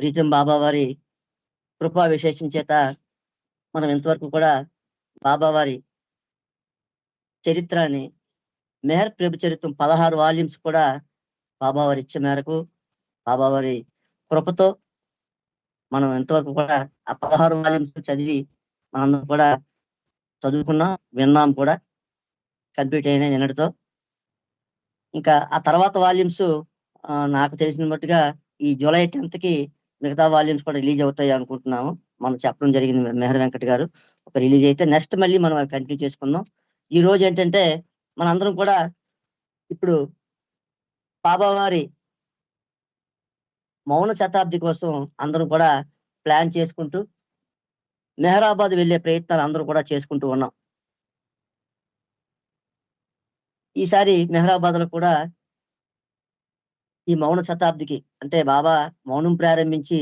ప్రీతం బాబా వారి కృపా విశేషం చేత మనం ఇంతవరకు కూడా బాబా వారి చరిత్రని మెహర్ ప్రభు చరిత్రం పదహారు వాల్యూమ్స్ కూడా బాబా వారి ఇచ్చే మేరకు బాబా వారి కృపతో మనం ఎంతవరకు కూడా ఆ పదహారు వాల్యూమ్స్ చదివి మనందరం కూడా చదువుకున్నాం విన్నాం కూడా కంప్లీట్ అయిన నిన్నటితో. ఇంకా ఆ తర్వాత వాల్యూమ్స్ నాకు తెలిసిన మట్టుగా ఈ జూలై టెన్త్కి మిగతా వాల్యూమ్స్ కూడా రిలీజ్ అవుతాయి అనుకుంటున్నాము. మనం చెప్పడం జరిగింది మెహర్ వెంకట్ గారు. ఒక రిలీజ్ అయితే నెక్స్ట్ మళ్ళీ మనం కంటిన్యూ చేసుకుందాం. ఈ రోజు ఏంటంటే మనందరం కూడా ఇప్పుడు బాబావారి మౌన శతాబ్ది కోసం అందరం కూడా ప్లాన్ చేసుకుంటూ మెహరాబాద్ వెళ్ళే ప్రయత్నాలు అందరూ కూడా చేసుకుంటూ ఉన్నాం. ఈసారి మెహరాబాద్లో కూడా ఈ మౌన శతాబ్దికి. అంటే బాబా మౌనం ప్రారంభించి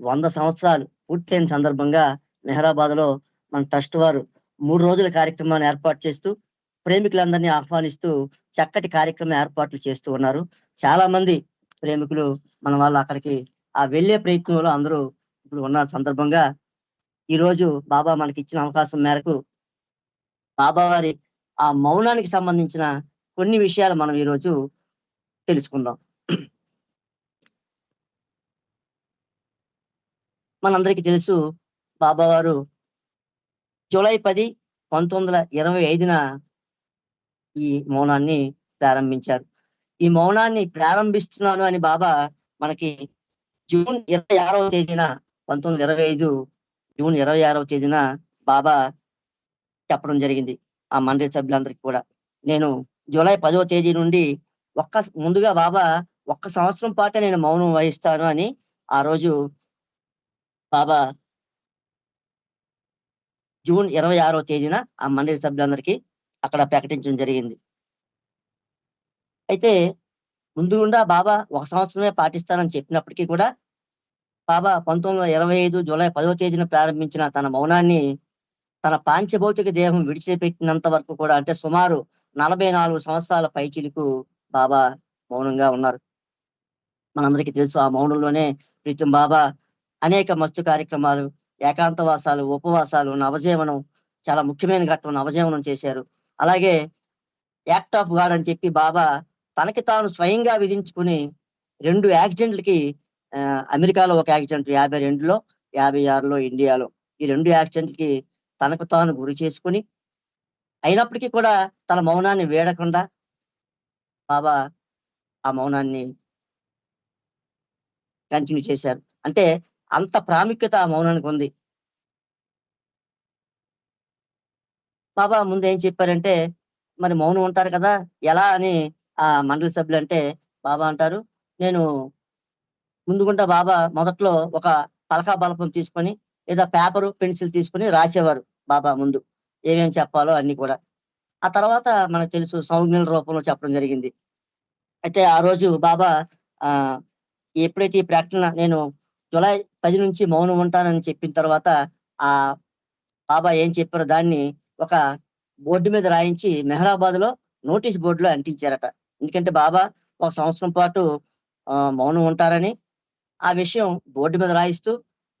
వంద సంవత్సరాలు పూర్తయిన సందర్భంగా మెహరాబాద్లో మన ట్రస్ట్ వారు మూడు రోజుల కార్యక్రమాన్ని ఏర్పాటు చేస్తూ ప్రేమికులందరినీ ఆహ్వానిస్తూ చక్కటి కార్యక్రమం ఏర్పాట్లు చేస్తూ ఉన్నారు. చాలా మంది ప్రేమికులు మన వాళ్ళు అక్కడికి ఆ వెళ్ళే ప్రయత్నంలో అందరూ ఇప్పుడు ఉన్న సందర్భంగా ఈ రోజు బాబా మనకి ఇచ్చిన అవకాశం మేరకు బాబా వారి ఆ మౌనానికి సంబంధించిన కొన్ని విషయాలు మనం ఈ రోజు తెలుసుకుందాం. మనందరికీ తెలుసు బాబా వారు జూలై పది పంతొమ్మిది వందల ఇరవై ఐదున ఈ మౌనాన్ని ప్రారంభించారు. ఈ మౌనాన్ని ప్రారంభిస్తున్నాను అని బాబా మనకి జూన్ ఇరవై ఆరవ తేదీన పంతొమ్మిది ఇరవై ఐదు జూన్ ఇరవై ఆరవ తేదీన బాబా చెప్పడం జరిగింది ఆ మండలి సభ్యులందరికీ కూడా. నేను జూలై పదవ తేదీ నుండి ఒక్క ముందుగా బాబా ఒక్క సంవత్సరం పాటే నేను మౌనం వహిస్తాను అని ఆ రోజు బాబా. జూన్ ఇరవై ఆరో తేదీన ఆ మండలి సభ్యులందరికీ అక్కడ ప్రకటించడం జరిగింది. అయితే ముందుగుండా బాబా ఒక సంవత్సరమే పాటిస్తానని చెప్పినప్పటికీ కూడా బాబా పంతొమ్మిది వందల ఇరవై ఐదు జూలై పదవ తేదీన ప్రారంభించిన తన మౌనాన్ని తన పాంచభౌతిక దేహం విడిచిపెట్టినంత వరకు కూడా అంటే సుమారు నలభై నాలుగు సంవత్సరాల పైచిలకు బాబా మౌనంగా ఉన్నారు. మనందరికీ తెలుసు ఆ మౌనంలోనే ప్రీతం బాబా అనేక మస్తు కార్యక్రమాలు ఏకాంతవాసాలు ఉపవాసాలు నవజీవనం చాలా ముఖ్యమైన ఘట్టం నవజీవనం చేశారు. అలాగే యాక్ట్ ఆఫ్ గాడ్ అని చెప్పి బాబా తనకి తాను స్వయంగా విధించుకుని రెండు యాక్సిడెంట్లకి అమెరికాలో ఒక యాక్సిడెంట్ యాభై రెండులో యాభై ఆరులో ఇండియాలో. ఈ రెండు యాక్సిడెంట్లకి తనకు తాను గురి చేసుకుని అయినప్పటికీ కూడా తన మౌనాన్ని వేడకుండా బాబా ఆ మౌనాన్ని కంటిన్యూ చేశారు. అంటే అంత ప్రాముఖ్యత ఆ మౌనానికి ఉంది. బాబా ముందు ఏం చెప్పారంటే మరి మౌనం ఉంటారు కదా ఎలా అని ఆ మండలి సభ్యులు అంటే బాబా అంటారు నేను ముందుకుంటా బాబా మొదట్లో ఒక పలకా బలపం తీసుకొని లేదా పేపరు పెన్సిల్ తీసుకొని రాసేవారు బాబా ముందు ఏమేం చెప్పాలో అన్ని కూడా. ఆ తర్వాత మనకు తెలుసు సౌజ్ఞల రూపంలో చెప్పడం జరిగింది. అయితే ఆ రోజు బాబా ఆ ఎప్పుడైతే ఈ ప్రకటన నేను జులై పది నుంచి మౌనం ఉంటానని చెప్పిన తర్వాత ఆ బాబా ఏం చెప్పారో దాన్ని ఒక బోర్డు మీద రాయించి మెహరాబాద్లో నోటీస్ బోర్డులో అంటించారట. ఎందుకంటే బాబా ఒక సంవత్సరం పాటు మౌనం ఉంటారని ఆ విషయం బోర్డు మీద రాయిస్తూ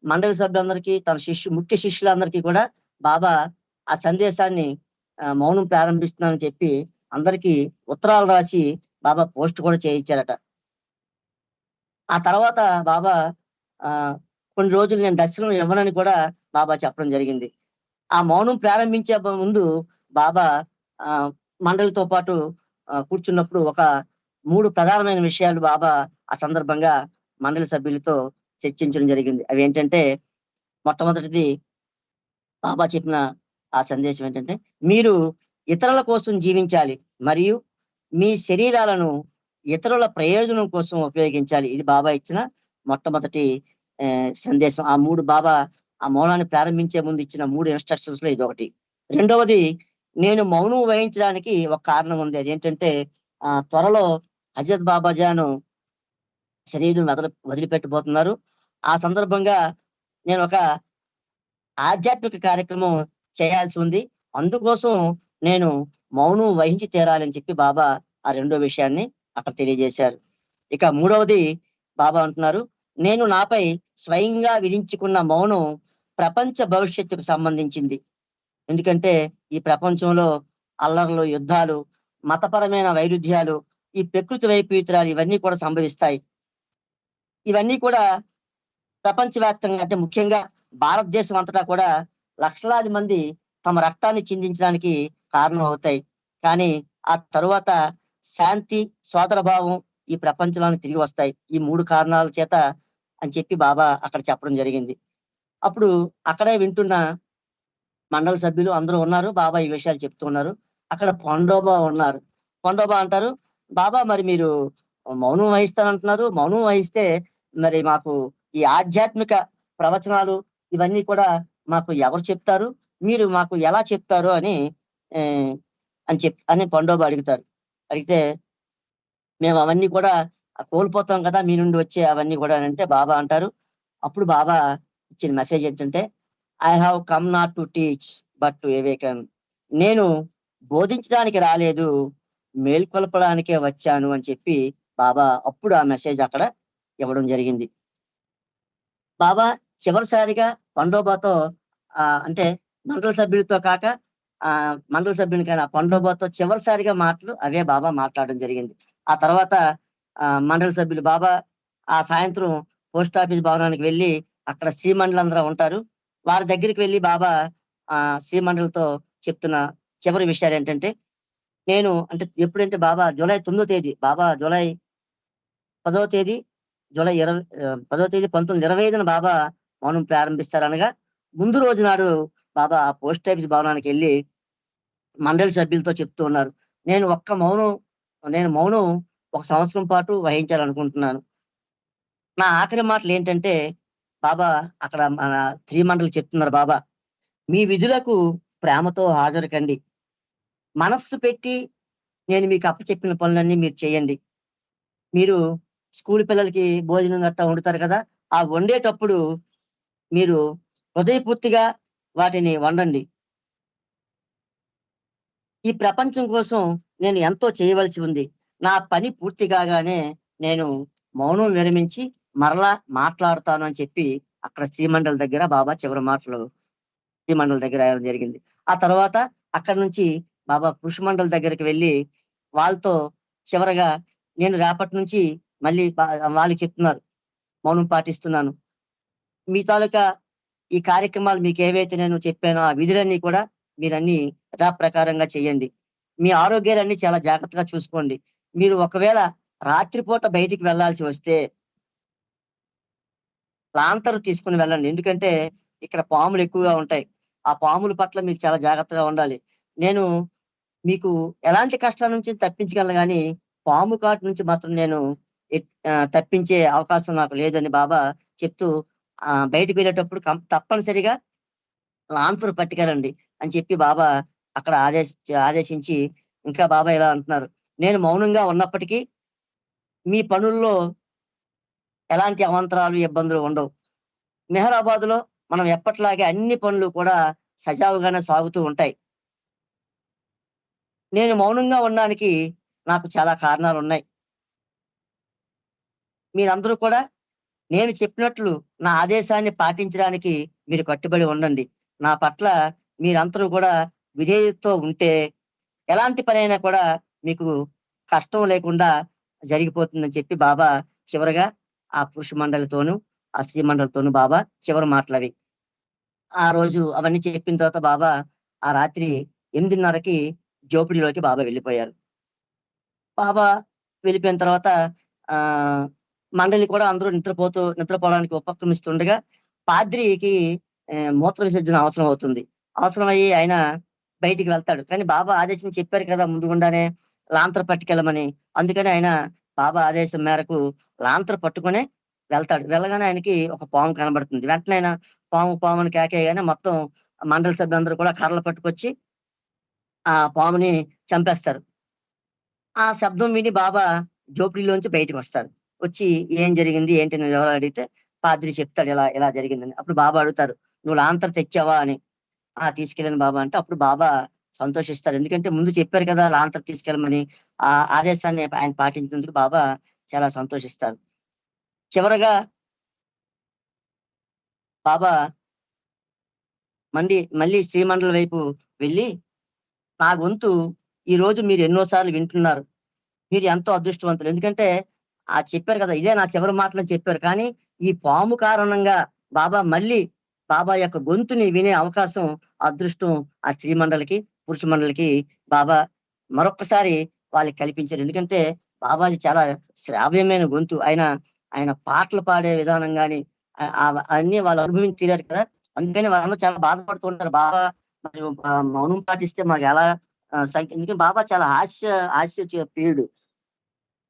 మండలి సభ్యులందరికీ తన శిష్యు ముఖ్య శిష్యులందరికీ కూడా బాబా ఆ సందేశాన్ని మౌనం ప్రారంభిస్తున్నానని చెప్పి అందరికీ ఉత్తరాలు రాసి బాబా పోస్ట్ కూడా చేయించారట. ఆ తర్వాత బాబా ఆ కొన్ని రోజులు నేను దర్శనం ఇవ్వనని కూడా బాబా చెప్పడం జరిగింది. ఆ మౌనం ప్రారంభించే ముందు బాబా ఆ మండలితో పాటు కూర్చున్నప్పుడు ఒక మూడు ప్రధానమైన విషయాలు బాబా ఆ సందర్భంగా మండలి సభ్యులతో చర్చించడం జరిగింది. అవి ఏంటంటే మొట్టమొదటిది బాబా చెప్పిన ఆ సందేశం ఏంటంటే మీరు ఇతరుల కోసం జీవించాలి మరియు మీ శరీరాలను ఇతరుల ప్రయోజనం కోసం ఉపయోగించాలి. ఇది బాబా ఇచ్చిన మొట్టమొదటి సందేశం. ఆ మూడు బాబా ఆ మౌనాన్ని ప్రారంభించే ముందు ఇచ్చిన మూడు ఇన్స్ట్రక్షన్స్లో ఇది ఒకటి రెండవది నేను మౌనం వహించడానికి ఒక కారణం ఉంది. అదేంటంటే ఆ త్వరలో హజరత్ బాబాజాను శరీరం వదల వదిలిపెట్టబోతున్నారు. ఆ సందర్భంగా నేను ఒక ఆధ్యాత్మిక కార్యక్రమం చేయాల్సి ఉంది. అందుకోసం నేను మౌనం వహించి తీరాలని చెప్పి బాబా ఆ రెండో విషయాన్ని అక్కడ తెలియజేశారు. ఇక మూడవది బాబా అంటున్నారు. నేను నాపై స్వయంగా విధించుకున్న మౌనం ప్రపంచ భవిష్యత్తుకు సంబంధించింది. ఎందుకంటే ఈ ప్రపంచంలో అల్లర్లు యుద్ధాలు మతపరమైన వైరుధ్యాలు ఈ ప్రకృతి వైపరీత్యాలు ఇవన్నీ కూడా సంభవిస్తాయి. ఇవన్నీ కూడా ప్రపంచవ్యాప్తంగా అంటే ముఖ్యంగా భారతదేశం అంతటా కూడా లక్షలాది మంది తమ రక్తాన్ని చిందించడానికి కారణం అవుతాయి కానీ ఆ తరువాత శాంతి సోదర భావం ఈ ప్రపంచంలోకి తిరిగి వస్తాయి. ఈ మూడు కారణాల చేత అని చెప్పి బాబా అక్కడ చెప్పడం జరిగింది. అప్పుడు అక్కడే వింటున్న మండల సభ్యులు అందరూ ఉన్నారు. బాబా ఈ విషయాలు చెప్తూ ఉన్నారు. అక్కడ పండోబా ఉన్నారు. పండోబా అంటారు బాబా మరి మీరు మౌనం వహిస్తానంటున్నారు. మౌనం వహిస్తే మరి మాకు ఈ ఆధ్యాత్మిక ప్రవచనాలు ఇవన్నీ కూడా మాకు ఎవరు చెప్తారు? మీరు మాకు ఎలా చెప్తారు? అని అని చెప్ అని పండోబా అడుగుతారు అడిగితే మేము అవన్నీ కూడా కోల్పోతాం కదా మీ నుండి వచ్చే అవన్నీ కూడా అంటే బాబా అంటారు. అప్పుడు బాబా ఇచ్చిన మెసేజ్ ఏంటంటే I have come not to teach but to awaken నేను బోధించడానికి రాలేదు మేల్కొల్పడానికే వచ్చాను అని చెప్పి బాబా అప్పుడు ఆ మెసేజ్ అక్కడ ఇవ్వడం జరిగింది. బాబా చివరిసారిగా పండోబాతో అంటే మండల సభ్యులతో కాక ఆ మండల సభ్యుని కానీ పండోబాతో చివరిసారిగా మాటలు అవే బాబా మాట్లాడడం జరిగింది. ఆ తర్వాత ఆ మండల సభ్యులు బాబా ఆ సాయంత్రం పోస్ట్ ఆఫీస్ భవనానికి వెళ్ళి అక్కడ శ్రీమండలందరూ ఉంటారు. వారి దగ్గరికి వెళ్ళి బాబా ఆ శ్రీమండలతో చెప్తున్న చివరి విషయాలు ఏంటంటే నేను అంటే ఎప్పుడంటే బాబా జూలై తొమ్మిదో తేదీ బాబా జూలై పదో తేదీ జూలై ఇరవై పదో తేదీ పంతొమ్మిది ఇరవై ఐదున బాబా మౌనం ప్రారంభిస్తారనగా ముందు రోజు నాడు బాబా ఆ పోస్ట్ ఆఫీస్ భవనానికి వెళ్ళి మండలి సభ్యులతో చెప్తూ ఉన్నారు. నేను ఒక్క మౌనం నేను మౌనం ఒక సంవత్సరం పాటు వహించాలనుకుంటున్నాను. నా ఆఖరి మాటలు ఏంటంటే బాబా అక్కడ మన త్రీ మండలి చెప్తున్నారు బాబా మీ విధులకు ప్రేమతో హాజరు కండి మనస్సు పెట్టి నేను మీకు అప్పచెప్పిన పనులన్నీ మీరు చేయండి. మీరు స్కూల్ పిల్లలకి భోజనం గట్టా వండుతారు కదా ఆ వండేటప్పుడు మీరు హృదయపూర్తిగా వాటిని వండండి. ఈ ప్రపంచం కోసం నేను ఎంతో చేయవలసి ఉంది. నా పని పూర్తి కాగానే నేను మౌనం విరమించి మరలా మాట్లాడతాను అని చెప్పి అక్కడ శ్రీమండల దగ్గర బాబా చివరి మాటలు శ్రీమండల దగ్గర జరిగింది. ఆ తర్వాత అక్కడ నుంచి బాబా పురుషమండల దగ్గరికి వెళ్ళి వాళ్ళతో చివరగా నేను రేపటి నుంచి మళ్ళీ వాళ్ళు చెప్తున్నారు. మౌనం పాటిస్తున్నాను. మీ తాలూకా ఈ కార్యక్రమాలు మీకు ఏవైతే నేను చెప్పానో ఆ విధులన్నీ కూడా మీరన్నీ యథాప్రకారంగా చేయండి. మీ ఆరోగ్యాలన్నీ చాలా జాగ్రత్తగా చూసుకోండి. మీరు ఒకవేళ రాత్రిపూట బయటికి వెళ్ళాల్సి వస్తే లాంతరు తీసుకుని వెళ్ళండి. ఎందుకంటే ఇక్కడ పాములు ఎక్కువగా ఉంటాయి. ఆ పాముల పట్ల మీరు చాలా జాగ్రత్తగా ఉండాలి. నేను మీకు ఎలాంటి కష్టాల నుంచి తప్పించగలను కానీ పాము కాటు నుంచి మాత్రం నేను తప్పించే అవకాశం నాకు లేదని బాబా చెప్తూ ఆ వెళ్ళేటప్పుడు తప్పనిసరిగా లాంతరు పట్టుకెళ్ళండి అని చెప్పి బాబా అక్కడ ఆదేశ ఆదేశించి ఇంకా బాబా ఇలా అంటున్నారు. నేను మౌనంగా ఉన్నప్పటికీ మీ పనుల్లో ఎలాంటి అవాంతరాలు ఇబ్బందులు ఉండవు. మెహరాబాద్లో మనం ఎప్పట్లాగే అన్ని పనులు కూడా సజావుగానే సాగుతూ ఉంటాయి. నేను మౌనంగా ఉండడానికి నాకు చాలా కారణాలు ఉన్నాయి. మీరందరూ కూడా నేను చెప్పినట్లు నా ఆదేశాన్ని పాటించడానికి మీరు కట్టుబడి ఉండండి. నా పట్ల మీరందరూ కూడా విధేయతతో ఉంటే ఎలాంటి పనైనా కూడా మీకు కష్టం లేకుండా జరిగిపోతుందని చెప్పి బాబా చివరగా ఆ పురుష మండలితోనూ ఆ స్త్రీ మండలితోనూ బాబా చివరి మాటలవి ఆ రోజు అవన్నీ చెప్పిన తర్వాత బాబా ఆ రాత్రి ఎనిమిదిన్నరకి జోపిడిలోకి బాబా వెళ్ళిపోయారు. బాబా వెళ్ళిపోయిన తర్వాత ఆ మండలి కూడా అందరూ నిద్రపోతూ నిద్రపోవడానికి ఉపక్రమిస్తుండగా పాద్రికి మూత్ర విసర్జన అవసరం అవుతుంది. అవసరం అయ్యి ఆయన బయటికి వెళ్తాడు. కానీ బాబా ఆదేశం చెప్పారు కదా ముందుగుండానే లాంతర పట్టుకెళ్ళమని. అందుకని ఆయన బాబా ఆదేశం మేరకు లాంతర పట్టుకునే వెళ్తాడు. వెళ్ళగానే ఆయనకి ఒక పాము కనబడుతుంది. వెంటనే ఆయన పాము పాము అని కేకేయగానే మొత్తం మండలి సభ్యులందరూ కూడా కర్రలు పట్టుకొచ్చి ఆ పాముని చంపేస్తారు. ఆ శబ్దం విని బాబా జోపిడిలోంచి బయటకు వస్తారు. వచ్చి ఏం జరిగింది ఏంటి అని వివరాలు అడిగితే పాద్రి చెప్తాడు ఇలా ఇలా జరిగిందని. అప్పుడు బాబా అడుగుతారు నువ్వు లాంతర తెచ్చావా? అని. ఆ తీసుకెళ్ళాను బాబా అంటే అప్పుడు బాబా సంతోషిస్తారు. ఎందుకంటే ముందు చెప్పారు కదా లాంతర్ తీసుకెళ్ళమని. ఆ ఆదేశాన్ని ఆయన పాటించినందుకు బాబా చాలా సంతోషిస్తారు. చివరగా బాబా మండి మళ్ళీ శ్రీమండలం వైపు వెళ్ళి నా గొంతు ఈ రోజు మీరు ఎన్నో సార్లు వింటున్నారు. మీరు ఎంతో అదృష్టవంతులు. ఎందుకంటే ఆ చెప్పారు కదా ఇదే నా చివరి మాటలని చెప్పారు. కానీ ఈ పాము కారణంగా బాబా మళ్ళీ బాబా యొక్క గొంతుని వినే అవకాశం అదృష్టం ఆ స్త్రీ మండలికి పురుష మండలికి బాబా మరొక్కసారి వాళ్ళకి కల్పించారు. ఎందుకంటే బాబాజీ చాలా శ్రావ్యమైన గొంతు. ఆయన ఆయన పాటలు పాడే విధానం గాని అన్ని వాళ్ళు అనుభవించలేరు కదా. అందుకని వాళ్ళందరూ చాలా బాధపడుతూ ఉంటారు. బాబా మరియు మౌనం పాటిస్తే మాకు ఎలా సంఖ్య ఎందుకంటే బాబా చాలా హాస్య హాస్య ప్రియుడు.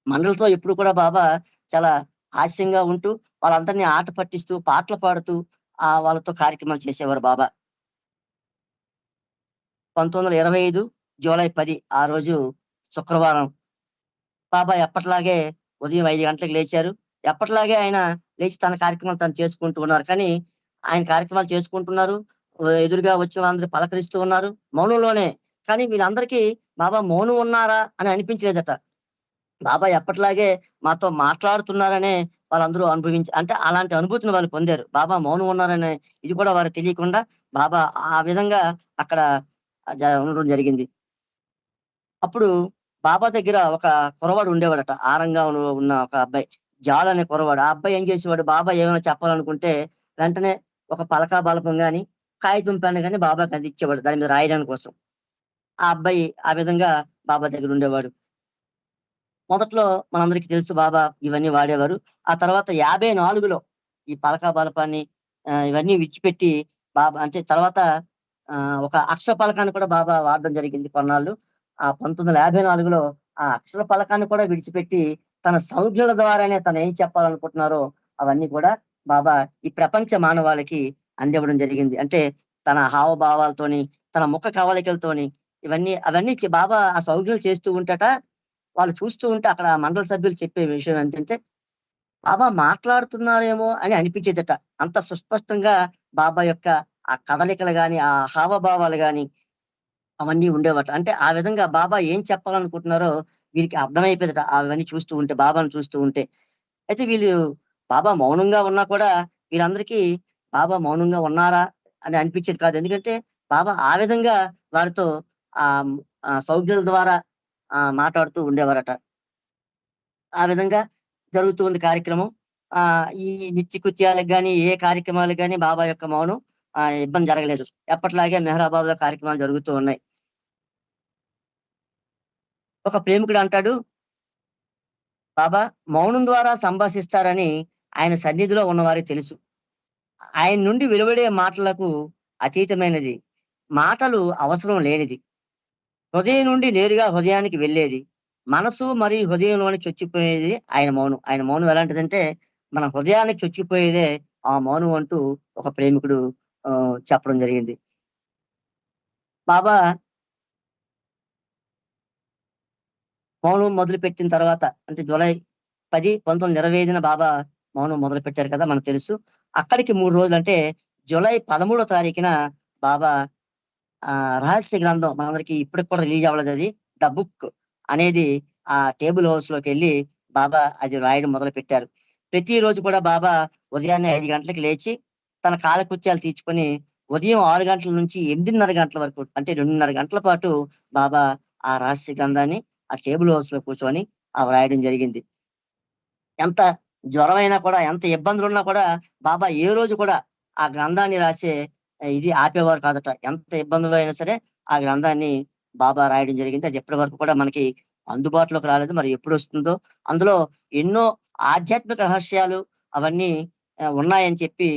మండలతో ఎప్పుడు కూడా బాబా చాలా హాస్యంగా ఉంటూ వాళ్ళందరినీ ఆట పట్టిస్తూ పాటలు పాడుతూ ఆ వాళ్ళతో కార్యక్రమాలు చేసేవారు బాబా. పంతొమ్మిది వందల ఇరవై ఐదు జూలై పది ఆ రోజు శుక్రవారం. బాబా ఎప్పటిలాగే ఉదయం ఐదు గంటలకు లేచారు. ఎప్పటిలాగే ఆయన లేచి తన కార్యక్రమాలు తను చేసుకుంటూ ఉన్నారు. కానీ ఆయన కార్యక్రమాలు చేసుకుంటున్నారు. ఎదురుగా వచ్చిన వాళ్ళందరూ పలకరిస్తూ ఉన్నారు. మౌనంలోనే. కానీ వీళ్ళందరికీ బాబా మౌనం ఉన్నారా అని అనిపించలేదట. బాబా ఎప్పటిలాగే మాతో మాట్లాడుతున్నారనే వాళ్ళందరూ అనుభవించి అంటే అలాంటి అనుభూతిని వాళ్ళు పొందారు. బాబా మౌనం ఉన్నారనే ఇది కూడా వారు తెలియకుండా బాబా ఆ విధంగా అక్కడ ఉండడం జరిగింది. అప్పుడు బాబా దగ్గర ఒక కురవాడు ఉండేవాడట. ఆరంగా ఉన్న- ఒక అబ్బాయి. జాల్ అనే కురవాడు ఆ అబ్బాయి ఏం చేసేవాడు? బాబా ఏమైనా చెప్పాలనుకుంటే వెంటనే ఒక పలకా బలపం కానీ కాగితం పెన్ను కానీ బాబాకి అందించేవాడు. దాని మీద రాయడానికి కోసం. ఆ అబ్బాయి ఆ విధంగా బాబా దగ్గర ఉండేవాడు. మొదట్లో మనందరికీ తెలుసు బాబా ఇవన్నీ వాడేవారు. ఆ తర్వాత యాభై నాలుగులో ఈ పలక బలపాన్ని ఇవన్నీ విడిచిపెట్టి బాబా అంటే తర్వాత ఆ, ఒక అక్షర పలకాన్ని కూడా బాబా వాడడం జరిగింది కొన్నాళ్ళు. ఆ పంతొమ్మిది వందల యాభై నాలుగులో ఆ అక్షర పలకాన్ని కూడా విడిచిపెట్టి తన సంజ్ఞల ద్వారానే తను ఏం చెప్పాలనుకుంటున్నారో అవన్నీ కూడా బాబా ఈ ప్రపంచ మానవాళికి అందివ్వడం జరిగింది. అంటే తన హావభావాలతోని తన ముఖ కవలికలతోని ఇవన్నీ అవన్నీ బాబా ఆ సౌజ్ఞలు చేస్తూ ఉంటట వాళ్ళు చూస్తూ ఉంటే అక్కడ మండల సభ్యులు చెప్పే విషయం ఏంటంటే బాబా మాట్లాడుతున్నారేమో అని అనిపించేదట. అంత సుస్పష్టంగా బాబా యొక్క ఆ కదలికలు గాని ఆ హావభావాలు గాని అవన్నీ ఉండేవట. అంటే ఆ విధంగా బాబా ఏం చెప్పాలనుకుంటున్నారో వీరికి అర్థమైపోయేదట. అవన్నీ చూస్తూ ఉంటే బాబాను చూస్తూ ఉంటే. అయితే వీళ్ళు బాబా మౌనంగా ఉన్నా కూడా వీళ్ళందరికీ బాబా మౌనంగా ఉన్నారా? అని అనిపించేది కాదు. ఎందుకంటే బాబా ఆ విధంగా వారితో ఆ సౌజ్ఞల ద్వారా మాట్లాడుతూ ఉండేవారట. ఆ విధంగా జరుగుతూ ఉంది కార్యక్రమం. ఆ ఈ నిత్య కృత్యాలకు గాని ఏ కార్యక్రమాలకు కానీ బాబా యొక్క మౌనం ఆ ఇబ్బంది జరగలేదు. ఎప్పటిలాగే మెహరాబాద్లో కార్యక్రమాలు జరుగుతూ ఉన్నాయి. ఒక ప్రేమికుడు అంటాడు బాబా మౌనం ద్వారా సంభాషిస్తారని ఆయన సన్నిధిలో ఉన్నవారికి తెలుసు. ఆయన నుండి వెలువడే మాటలకు అతీతమైనది. మాటలు అవసరం లేనిది. హృదయం నుండి నేరుగా హృదయానికి వెళ్ళేది. మనసు మరియు హృదయంలోని చొచ్చిపోయేది ఆయన మౌనం. ఆయన మౌనం ఎలాంటిదంటే మన హృదయానికి చొచ్చిపోయేదే ఆ మౌనం అంటూ ఒక ప్రేమికుడు చెప్పడం జరిగింది. బాబా మౌనం మొదలు పెట్టిన తర్వాత అంటే జూలై పది పంతొమ్మిది ఇరవై ఐదున బాబా మౌనం మొదలు పెట్టారు కదా మనకు తెలుసు. అక్కడికి మూడు రోజులు అంటే జూలై పదమూడో తారీఖున బాబా ఆ రహస్య గ్రంథం మనందరికి ఇప్పటికి కూడా రిలీజ్ అవ్వలేదు అది. ద బుక్ అనేది ఆ టేబుల్ హౌస్లోకి వెళ్ళి బాబా అది రాయడం మొదలు పెట్టారు ప్రతిరోజు కూడా బాబా ఉదయాన్నే ఐదు గంటలకు లేచి తన కాలకృత్యాలు తీర్చుకొని ఉదయం ఆరు గంటల నుంచి ఎనిమిదిన్నర గంటల వరకు అంటే రెండున్నర గంటల పాటు బాబా ఆ రహస్య గ్రంథాన్ని ఆ టేబుల్ హౌస్లో కూర్చొని ఆ వ్రాయడం జరిగింది. ఎంత జ్వరమైనా కూడా ఎంత ఇబ్బందులు ఉన్నా కూడా బాబా ఏ రోజు కూడా ఆ గ్రంథాన్ని రాసే ఇది ఆపేవారు కాదట. ఎంత ఇబ్బందులు అయినా సరే ఆ గ్రంథాన్ని బాబా రాయడం జరిగింది. అది ఎప్పటి వరకు కూడా మనకి అందుబాటులోకి రాలేదు. మరి ఎప్పుడు వస్తుందో అందులో ఎన్నో ఆధ్యాత్మిక రహస్యాలు అవన్నీ ఉన్నాయని చెప్పి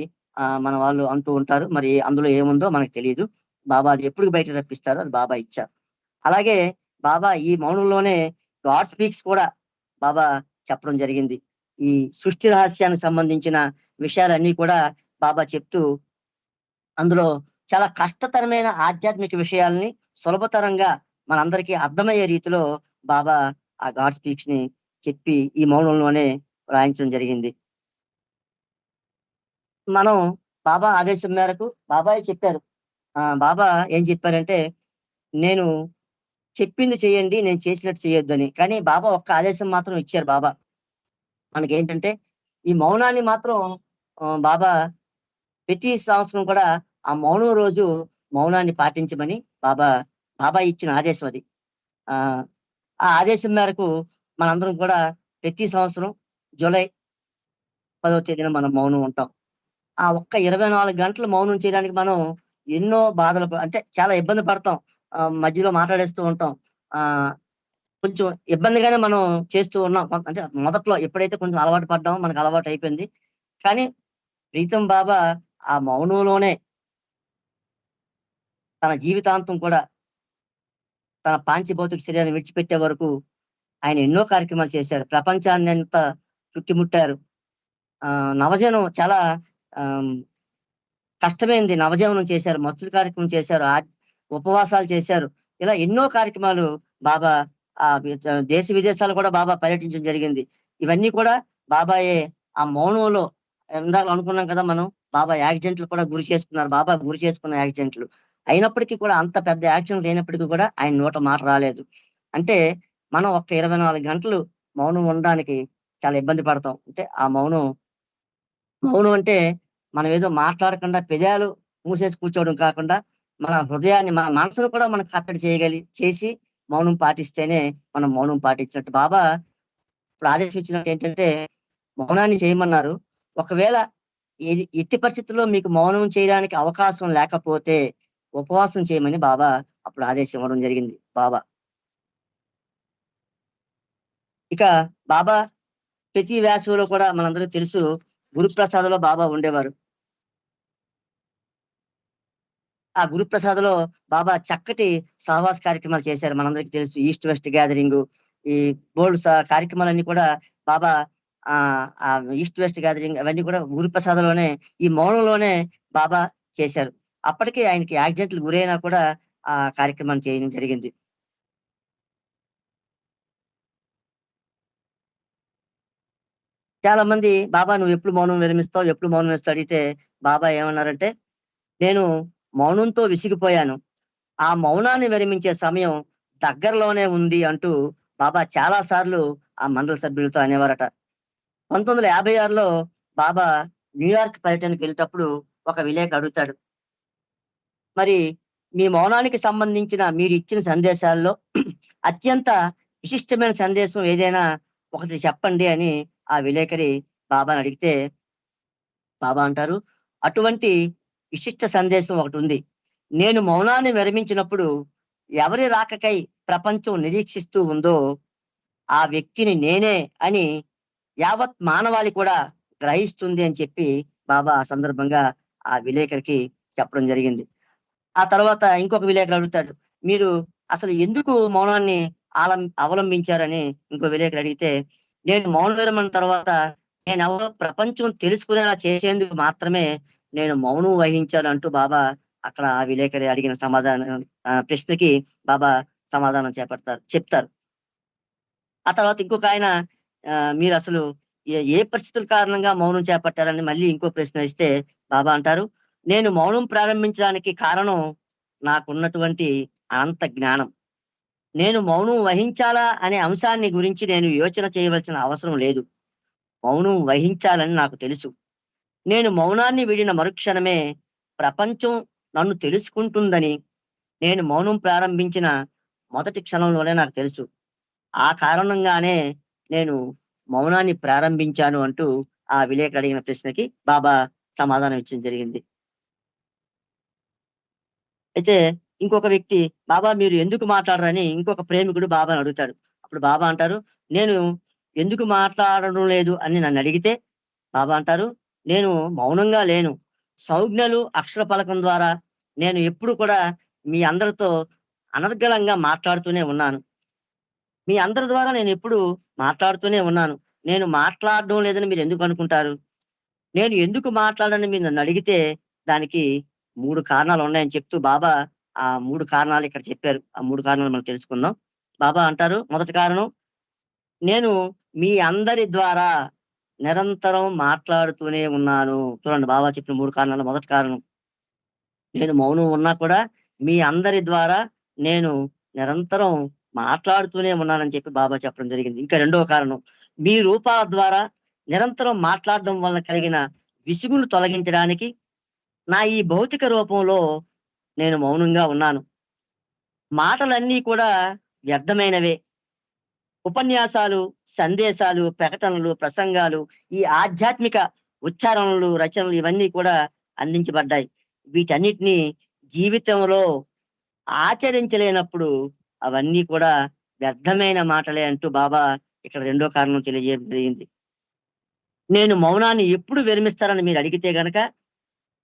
మన వాళ్ళు అంటూ ఉంటారు. మరి అందులో ఏముందో మనకు తెలియదు బాబా అది ఎప్పుడు బయట రప్పిస్తారో అది బాబా ఇచ్చారు అలాగే బాబా ఈ మౌనంలోనే గాడ్ స్పీక్స్ కూడా బాబా చెప్పడం జరిగింది. ఈ సృష్టి రహస్యానికి సంబంధించిన విషయాలన్నీ కూడా బాబా చెప్తూ అందులో చాలా కష్టతరమైన ఆధ్యాత్మిక విషయాల్ని సులభతరంగా మనందరికీ అర్థమయ్యే రీతిలో బాబా ఆ గాడ్ స్పీక్స్ని చెప్పి ఈ మౌనంలోనే రాయించడం జరిగింది. మనం బాబా ఆదేశం మేరకు బాబాయ్ చెప్పారు. ఆ బాబా ఏం చెప్పారంటే నేను చెప్పింది చేయండి నేను చేసినట్టు చేయొద్దని. కానీ బాబా ఒక్క ఆదేశం మాత్రం ఇచ్చారు బాబా. మనకి ఏంటంటే ఈ మౌనాన్ని మాత్రం బాబా ప్రతి సంవత్సరం కూడా ఆ మౌనం రోజు మౌనాన్ని పాటించమని బాబా బాబా ఇచ్చిన ఆదేశం అది. ఆ ఆ ఆదేశం మేరకు మనందరం కూడా ప్రతి సంవత్సరం జూలై పదవ తేదీన మనం మౌనం ఉంటాం. ఆ ఒక్క ఇరవై నాలుగు గంటలు మౌనం చేయడానికి మనం ఎన్నో బాధలు అంటే చాలా ఇబ్బంది పడతాం. ఆ, మధ్యలో మాట్లాడేస్తూ ఉంటాం. ఆ కొంచెం ఇబ్బందిగానే మనం చేస్తూ ఉన్నాం. అంటే మొదట్లో ఎప్పుడైతే కొంచెం అలవాటు పడ్డామో మనకు అలవాటు అయిపోయింది. కానీ ప్రీతం బాబా ఆ మౌనంలోనే తన జీవితాంతం కూడా తన పాంచభౌతిక శరీరాన్ని విడిచిపెట్టే వరకు ఆయన ఎన్నో కార్యక్రమాలు చేశారు. ప్రపంచాన్ని అంతా చుట్టుముట్టారు. ఆ నవజనం చాలా కష్టమైంది. నవజీవనం చేశారు మత్తుల కార్యక్రమం చేశారు ఆ ఉపవాసాలు చేశారు. ఇలా ఎన్నో కార్యక్రమాలు బాబా ఆ దేశ విదేశాలు కూడా బాబా పర్యటించడం జరిగింది. ఇవన్నీ కూడా బాబాయే ఆ మౌనంలో ఇందాక అనుకున్నాం కదా మనం బాబా యాక్సిడెంట్లు కూడా గురి చేసుకున్నారు బాబా గురి చేసుకున్న యాక్సిడెంట్లు. అయినప్పటికీ కూడా అంత పెద్ద యాక్సిడెంట్ అయినప్పటికీ కూడా ఆయన నోట మాట రాలేదు. అంటే మనం ఒక్క ఇరవై నాలుగు గంటలు మౌనం ఉండడానికి చాలా ఇబ్బంది పడతాం. అంటే ఆ మౌనం మౌనం అంటే మనం ఏదో మాట్లాడకుండా పెదాలు మూసేసి కూర్చోవడం కాకుండా మన హృదయాన్ని మన మనసును కూడా మనం కట్టడి చేయగలి చేసి మౌనం పాటిస్తేనే మనం మౌనం పాటించినట్టు. బాబా ఇప్పుడు ఆదేశం ఇచ్చినట్టు ఏంటంటే మౌనాన్ని చేయమన్నారు. ఒకవేళ ఎట్టి పరిస్థితుల్లో మీకు మౌనం చేయడానికి అవకాశం లేకపోతే ఉపవాసం చేయమని బాబా అప్పుడు ఆదేశం ఇవ్వడం జరిగింది. బాబా. ఇక బాబా ప్రతి వేసవిలో కూడా మనందరికీ తెలుసు గురుప్రసాద్లో బాబా ఉండేవారు. ఆ గురుప్రసాద్లో బాబా చక్కటి సహవాస కార్యక్రమాలు చేశారు. మనందరికీ తెలుసు ఈస్ట్ వెస్ట్ గ్యాదరింగ్ ఈ బోర్డు కార్యక్రమాలన్నీ కూడా బాబా ఆ ఈస్ట్ వెస్ట్ గ్యాదరింగ్ అవన్నీ కూడా గురుప్రసాద్లోనే ఈ మౌనంలోనే బాబా చేశారు. అప్పటికే ఆయనకి యాక్సిడెంట్లు గురైనా కూడా ఆ కార్యక్రమం చేయడం జరిగింది. చాలా మంది బాబా నువ్వు ఎప్పుడు మౌనం విరమిస్తావు ఎప్పుడు మౌనం వేస్తావు అడిగితే బాబా ఏమన్నారంటే నేను మౌనంతో విసిగిపోయాను. ఆ మౌనాన్ని విరమించే సమయం దగ్గరలోనే ఉంది అంటూ బాబా చాలా సార్లు ఆ మండల సభ్యులతో అనేవారట. పంతొమ్మిది వందల యాభై ఆరులో బాబా న్యూయార్క్ పర్యటనకి వెళ్ళేటప్పుడు ఒక విలేక అడుగుతాడు. మరి మీ మౌనానికి సంబంధించిన మీరు ఇచ్చిన సందేశాల్లో అత్యంత విశిష్టమైన సందేశం ఏదైనా ఒకటి చెప్పండి అని ఆ విలేకరి బాబాని అడిగితే బాబా అంటారు అటువంటి విశిష్ట సందేశం ఒకటి ఉంది. నేను మౌనాన్ని విరమించినప్పుడు ఎవరి రాకకై ప్రపంచం నిరీక్షిస్తూ ఉందో ఆ వ్యక్తిని నేనే అని యావత్ మానవాళి కూడా గ్రహిస్తుంది అని చెప్పి బాబా ఆ సందర్భంగా ఆ విలేకరికి చెప్పడం జరిగింది. ఆ తర్వాత ఇంకొక విలేకరు అడుగుతాడు మీరు అసలు ఎందుకు మౌనాన్ని ఆలం అవలంబించారని ఇంకో విలేకరు అడిగితే నేను మౌన విరమణ తర్వాత నేను ఎవరో ప్రపంచం తెలుసుకునేలా చేసేందుకు మాత్రమే నేను మౌనం వహించాను అంటూ బాబా అక్కడ ఆ విలేకరి అడిగిన సమాధానం ప్రశ్నకి బాబా సమాధానం చేపడతారు చెప్తారు. ఆ తర్వాత ఇంకొక ఆయన మీరు అసలు ఏ ఏ పరిస్థితుల కారణంగా మౌనం చేపట్టారని మళ్ళీ ఇంకో ప్రశ్న ఇస్తే బాబా అంటారు నేను మౌనం ప్రారంభించడానికి కారణం నాకున్నటువంటి అనంత జ్ఞానం. నేను మౌనం వహించాలా అనే అంశాన్ని గురించి నేను యోచన చేయవలసిన అవసరం లేదు. మౌనం వహించాలని నాకు తెలుసు. నేను మౌనాన్ని వీడిన మరుక్షణమే ప్రపంచం నన్ను తెలుసుకుంటుందని నేను మౌనం ప్రారంభించిన మొదటి క్షణంలోనే నాకు తెలుసు. ఆ కారణంగానే నేను మౌనాన్ని ప్రారంభించాను అంటూ ఆ విలేకరు అడిగిన ప్రశ్నకి బాబా సమాధానం ఇచ్చడం జరిగింది. అయితే ఇంకొక వ్యక్తి బాబా మీరు ఎందుకు మాట్లాడరని ఇంకొక ప్రేమికుడు బాబాని అడుగుతాడు. అప్పుడు బాబా అంటారు నేను ఎందుకు మాట్లాడడం లేదు అని నన్ను అడిగితే బాబా అంటారు నేను మౌనంగా లేను. సంజ్ఞలు అక్షర పలకం ద్వారా నేను ఎప్పుడు కూడా మీ అందరితో అనర్గళంగా మాట్లాడుతూనే ఉన్నాను. మీ అందరి ద్వారా నేను ఎప్పుడు మాట్లాడుతూనే ఉన్నాను. నేను మాట్లాడడం లేదని మీరు ఎందుకు అనుకుంటారు? నేను ఎందుకు మాట్లాడని మీరు నన్ను అడిగితే దానికి మూడు కారణాలు ఉన్నాయని చెప్తూ బాబా ఆ మూడు కారణాలు ఇక్కడ చెప్పారు. ఆ మూడు కారణాలు మనం తెలుసుకుందాం. బాబా అంటారు మొదటి కారణం నేను మీ అందరి ద్వారా నిరంతరం మాట్లాడుతూనే ఉన్నాను. చూడండి బాబా చెప్పిన మూడు కారణాలు మొదటి కారణం. నేను మౌనం ఉన్నా కూడా మీ అందరి ద్వారా నేను నిరంతరం మాట్లాడుతూనే ఉన్నానని చెప్పి బాబా చెప్పడం జరిగింది. ఇంకా రెండవ కారణం మీ రూపాల ద్వారా నిరంతరం మాట్లాడడం వల్ల కలిగిన విసుగును తొలగించడానికి నా ఈ భౌతిక రూపంలో నేను మౌనంగా ఉన్నాను. మాటలన్నీ కూడా వ్యర్థమైనవే. ఉపన్యాసాలు సందేశాలు ప్రకటనలు ప్రసంగాలు ఈ ఆధ్యాత్మిక ఉచ్చారణలు రచనలు ఇవన్నీ కూడా అందించబడ్డాయి. వీటన్నిటిని జీవితంలో ఆచరించలేనప్పుడు అవన్నీ కూడా వ్యర్థమైన మాటలే అంటూ బాబా ఇక్కడ రెండో కారణం తెలియజేయడం జరిగింది. నేను మౌనాన్ని ఎప్పుడు విరమిస్తారని మీరు అడిగితే గనక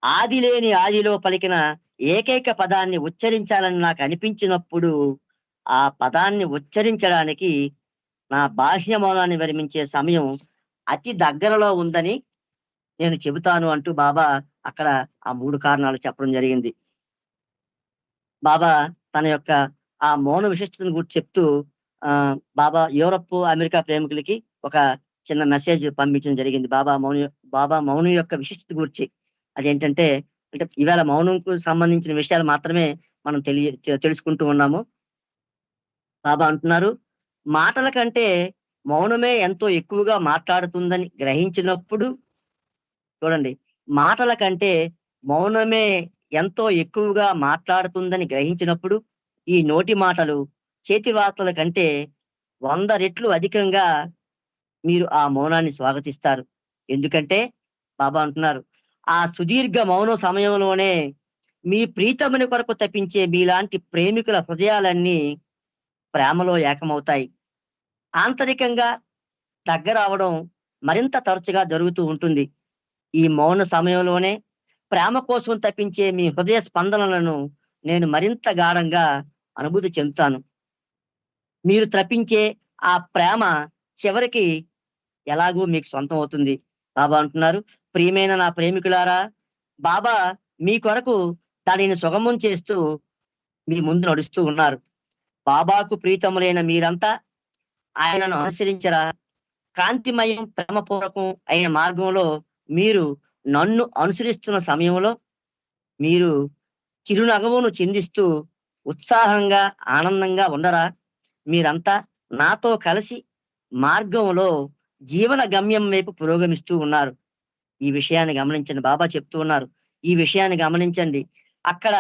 ఆది లేని ఆదిలో పలికిన ఏకైక పదాన్ని ఉచ్చరించాలని నాకు అనిపించినప్పుడు ఆ పదాన్ని ఉచ్చరించడానికి నా బాహ్య మౌనాన్ని విరమించే సమయం అతి దగ్గరలో ఉందని నేను చెబుతాను అంటూ బాబా అక్కడ ఆ మూడు కారణాలు చెప్పడం జరిగింది. బాబా తన యొక్క ఆ మౌన విశిష్టతను గురించి చెప్తూ ఆ బాబా యూరప్ అమెరికా ప్రేమికులకి ఒక చిన్న మెసేజ్ పంపించడం జరిగింది. బాబా మౌని బాబా మౌనం యొక్క విశిష్టత గురించి. అదేంటంటే అంటే ఇవాళ మౌనంకు సంబంధించిన విషయాలు మాత్రమే మనం తెలియ తెలుసుకుంటూ ఉన్నాము. బాబా అంటున్నారు మాటల కంటే మౌనమే ఎంతో ఎక్కువగా మాట్లాడుతుందని గ్రహించినప్పుడు చూడండి మాటల కంటే మౌనమే ఎంతో ఎక్కువగా మాట్లాడుతుందని గ్రహించినప్పుడు ఈ నోటి మాటలు చేతి వార్తల కంటే వంద రెట్లు అధికంగా మీరు ఆ మౌనాన్ని స్వాగతిస్తారు. ఎందుకంటే బాబా అంటున్నారు ఆ సుదీర్ఘ మౌన సమయంలోనే మీ ప్రీతముని కొరకు తప్పించే మీలాంటి ప్రేమికుల హృదయాలన్నీ ప్రేమలో ఏకమవుతాయి. ఆంతరికంగా దగ్గర అవడం మరింత తరచుగా జరుగుతూ ఉంటుంది. ఈ మౌన సమయంలోనే ప్రేమ కోసం తప్పించే మీ హృదయ స్పందనలను నేను మరింత గాఢంగా అనుభూతి చెందుతాను. మీరు త్రపించే ఆ ప్రేమ చివరికి ఎలాగూ మీకు సొంతం అవుతుంది. బాబా అంటున్నారు. ప్రియమైన నా ప్రేమికులారా బాబా మీ కొరకు దానిని సుగమం చేస్తూ మీ ముందు నడుస్తూ ఉన్నారు. బాబాకు ప్రీతములైన మీరంతా ఆయనను అనుసరించరా? కాంతిమయం ప్రేమపూర్వకం అయిన మార్గంలో మీరు నన్ను అనుసరిస్తున్న సమయంలో మీరు చిరునగమును చిందిస్తూ ఉత్సాహంగా ఆనందంగా ఉండరా? మీరంతా నాతో కలిసి మార్గంలో జీవన గమ్యం వైపు పురోగమిస్తూ ఉన్నారు. ఈ విషయాన్ని గమనించండి. బాబా చెప్తూ ఉన్నారు. ఈ విషయాన్ని గమనించండి. అక్కడ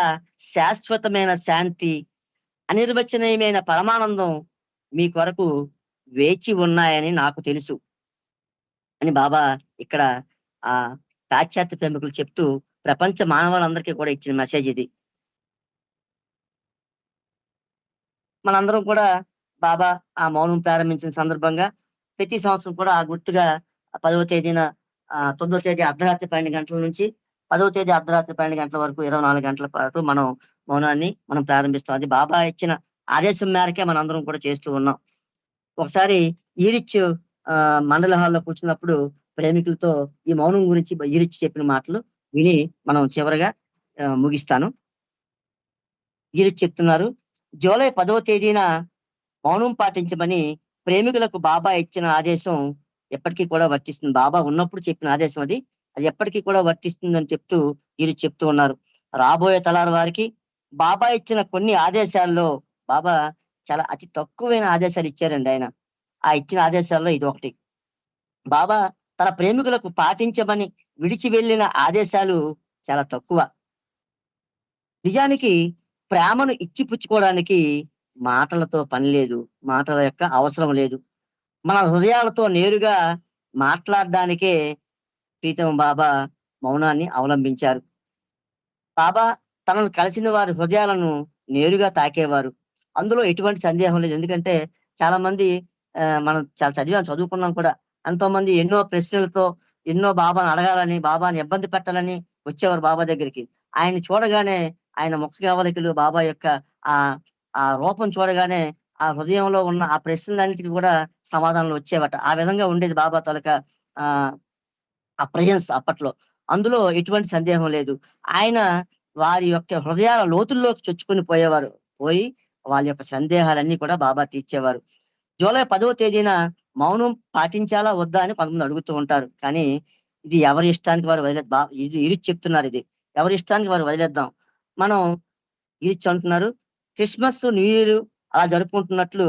శాశ్వతమైన శాంతి అనిర్వచనీయమైన పరమానందం మీ కొరకు వేచి ఉన్నాయని నాకు తెలుసు అని బాబా ఇక్కడ ఆ పాశ్చాత్య ప్రేమికులు చెప్తూ ప్రపంచ మానవులందరికీ కూడా ఇచ్చిన మెసేజ్ ఇది. మనందరం కూడా బాబా ఆ మౌనం ప్రారంభించిన సందర్భంగా ప్రతి సంవత్సరం కూడా ఆ గుర్తుగా పదవ తేదీన తొమ్మిదో తేదీ అర్ధరాత్రి పన్నెండు గంటల నుంచి పదవ తేదీ అర్ధరాత్రి పన్నెండు గంటల వరకు ఇరవై నాలుగు గంటల పాటు మనం మౌనాన్ని మనం ప్రారంభిస్తాం. అది బాబా ఇచ్చిన ఆదేశం మేరకే మనం అందరం కూడా చేస్తూ ఉన్నాం. ఒకసారి ఈరిచ్ ఆ మండల హాల్లో కూర్చున్నప్పుడు ప్రేమికులతో ఈ మౌనం గురించి ఈరిచ్ చెప్పిన మాటలు విని మనం చివరగా ముగిస్తాను. ఈరిచ్ చెప్తున్నారు. జూలై పదవ తేదీన మౌనం పాటించమని ప్రేమికులకు బాబా ఇచ్చిన ఆదేశం ఎప్పటికీ కూడా వర్తిస్తుంది. బాబా ఉన్నప్పుడు చెప్పిన ఆదేశం అది. అది ఎప్పటికీ కూడా వర్తిస్తుందని చెప్తూ వీరు చెప్తూ ఉన్నారు. రాబోయే తలాల వారికి బాబా ఇచ్చిన కొన్ని ఆదేశాల్లో బాబా చాలా అతి తక్కువైన ఆదేశాలు ఇచ్చారండి ఆయన. ఆ ఇచ్చిన ఆదేశాల్లో ఇది ఒకటి. బాబా తన ప్రేమికులకు పాటించమని విడిచి వెళ్ళిన ఆదేశాలు చాలా తక్కువ. నిజానికి ప్రేమను ఇచ్చిపుచ్చుకోవడానికి మాటలతో పని లేదు మాటల యొక్క అవసరం లేదు. మన హృదయాలతో నేరుగా మాట్లాడడానికే ప్రీతం బాబా మౌనాన్ని అవలంబించారు. బాబా తనను కలిసిన వారి హృదయాలను నేరుగా తాకేవారు. అందులో ఎటువంటి సందేహం లేదు. ఎందుకంటే చాలా మంది మనం చాలా చదివాం చదువుకున్నాం కూడా. ఎంతో మంది ఎన్నో ప్రశ్నలతో ఎన్నో బాబాను అడగాలని బాబాని ఇబ్బంది పెట్టాలని వచ్చేవారు బాబా దగ్గరికి. ఆయన చూడగానే ఆయన ముఖ కవలికలు బాబా యొక్క ఆ ఆ రూపం చూడగానే ఆ హృదయంలో ఉన్న ఆ ప్రశ్నలన్నిటికీ కూడా సమాధానాలు వచ్చేవట. ఆ విధంగా ఉండేది బాబా తొలక ఆ ఆ ప్రజెన్స్ అప్పట్లో. అందులో ఎటువంటి సందేహం లేదు. ఆయన వారి యొక్క హృదయాల లోతుల్లోకి చొచ్చుకొని పోయేవారు. పోయి వాళ్ళ యొక్క సందేహాలన్నీ కూడా బాబా తీర్చేవారు. జూలై పదవ తేదీన మౌనం పాటించాలా వద్దా అని కొంతమంది అడుగుతూ ఉంటారు. కానీ ఇది ఎవరి ఇష్టానికి వారు వదిలే ఇది ఇరు చెప్తున్నారు ఇది. ఎవరి ఇష్టానికి వారు వదిలేద్దాం. మనం ఇరిచి అంటున్నారు. క్రిస్మస్ న్యూ ఇయర్ అలా జరుపుకుంటున్నట్లు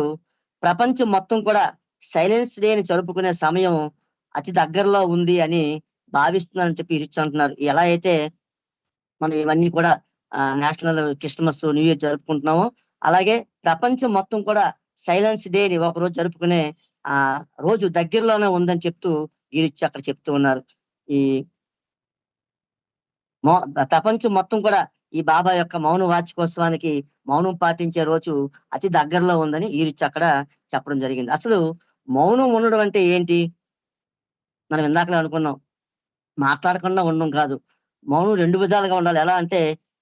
ప్రపంచం మొత్తం కూడా సైలెన్స్ డే అని జరుపుకునే సమయం అతి దగ్గరలో ఉంది అని భావిస్తున్నారని చెప్పి ఇరిచి అంటున్నారు. ఎలా అయితే మనం ఇవన్నీ కూడా నేషనల్ క్రిస్మస్ న్యూ ఇయర్ జరుపుకుంటున్నామో అలాగే ప్రపంచం మొత్తం కూడా సైలెన్స్ డే ని ఒక రోజు జరుపుకునే ఆ రోజు దగ్గరలోనే ఉందని చెప్తూ వీరిచ్చి అక్కడ చెప్తూ ఉన్నారు. ఈ ప్రపంచం మొత్తం కూడా ఈ బాబా యొక్క మౌన వార్షికోత్సవానికి మౌనం పాటించే రోజు అతి దగ్గరలో ఉందని వీరిచ్చి అక్కడ చెప్పడం జరిగింది. అసలు మౌనం ఉండడం అంటే ఏంటి? మనం ఇందాకలే అనుకున్నాం. మాట్లాడకుండా ఉండడం కాదు. మౌనం రెండు విధాలుగా ఉండాలి. ఎలా అంటే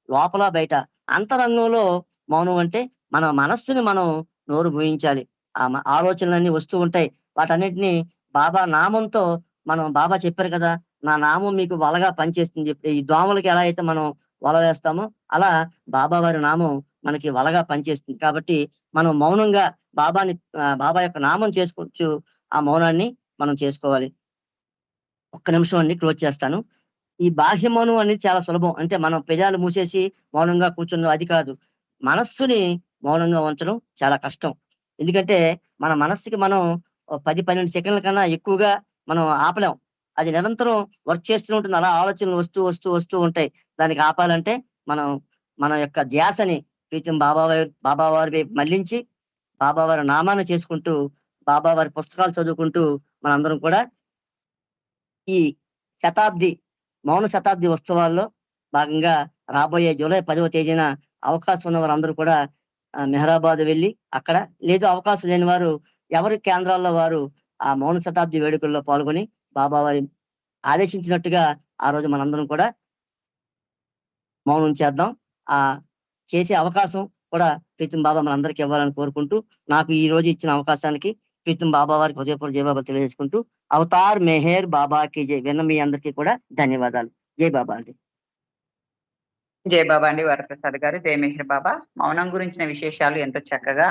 లోపల బయట అంతరంగంలో మౌనం అంటే మన మనస్సుని మనం నోరు భూయించాలి ఆ ఆలోచనలన్నీ వస్తూ ఉంటాయి. వాటన్నిటిని బాబా నామంతో మనం బాబా చెప్పారు కదా నా నామం మీకు వలగా పనిచేస్తుంది. చెప్పి ఈ దోమలకి ఎలా అయితే మనం వల వేస్తామో అలా బాబా వారి నామం మనకి వలగా పనిచేస్తుంది. కాబట్టి మనం మౌనంగా బాబాని బాబా యొక్క నామం చేసుకోవచ్చు. ఆ మౌనాన్ని మనం చేసుకోవాలి. ఒక్క నిమిషం అండి క్లోజ్ చేస్తాను. ఈ బాహ్య మౌనం అనేది చాలా సులభం. అంటే మనం పెదాలు మూసేసి మౌనంగా కూర్చున్న అది కాదు. మనస్సుని మౌనంగా ఉంచడం చాలా కష్టం. ఎందుకంటే మన మనస్సుకి మనం పది పన్నెండు సెకండ్ల కన్నా ఎక్కువగా మనం ఆపలేం. అది నిరంతరం వర్క్ చేస్తూ ఉంటుంది. అలా ఆలోచనలు వస్తూ వస్తూ వస్తూ ఉంటాయి. దానికి ఆపాలంటే మనం మన యొక్క ధ్యాసని ప్రీతం బాబా వారి వైపు మళ్ళించి బాబా వారి నామాన్ని చేసుకుంటూ బాబా వారి పుస్తకాలు చదువుకుంటూ మనందరం కూడా ఈ శతాబ్ది మౌన శతాబ్ది ఉత్సవాల్లో భాగంగా రాబోయే జూలై పదవ తేదీన అవకాశం ఉన్న వారందరూ కూడా మెహరాబాద్ వెళ్ళి అక్కడ లేదు అవకాశం లేని వారు ఎవరి కేంద్రాల్లో వారు ఆ మౌన శతాబ్ది వేడుకల్లో పాల్గొని బాబా వారి ఆదేశించినట్టుగా ఆ రోజు మనందరం కూడా మౌనం చేద్దాం. ఆ చేసే అవకాశం కూడా ప్రీతం బాబా మనందరికీ ఇవ్వాలని కోరుకుంటూ నాకు ఈ రోజు ఇచ్చిన అవకాశానికి ప్రీతం బాబా వారికి హృదయపూర్వక జయబాబా తెలియజేసుకుంటూ అవతార్ మెహేర్ బాబా కి జై. విన్న మీ అందరికీ కూడా ధన్యవాదాలు. జై బాబా అండి. జయ బాబా అండి. వరప్రసాద్ గారు జయ మెహర్ బాబా. మౌనం గురించిన విశేషాలు ఎంతో చక్కగా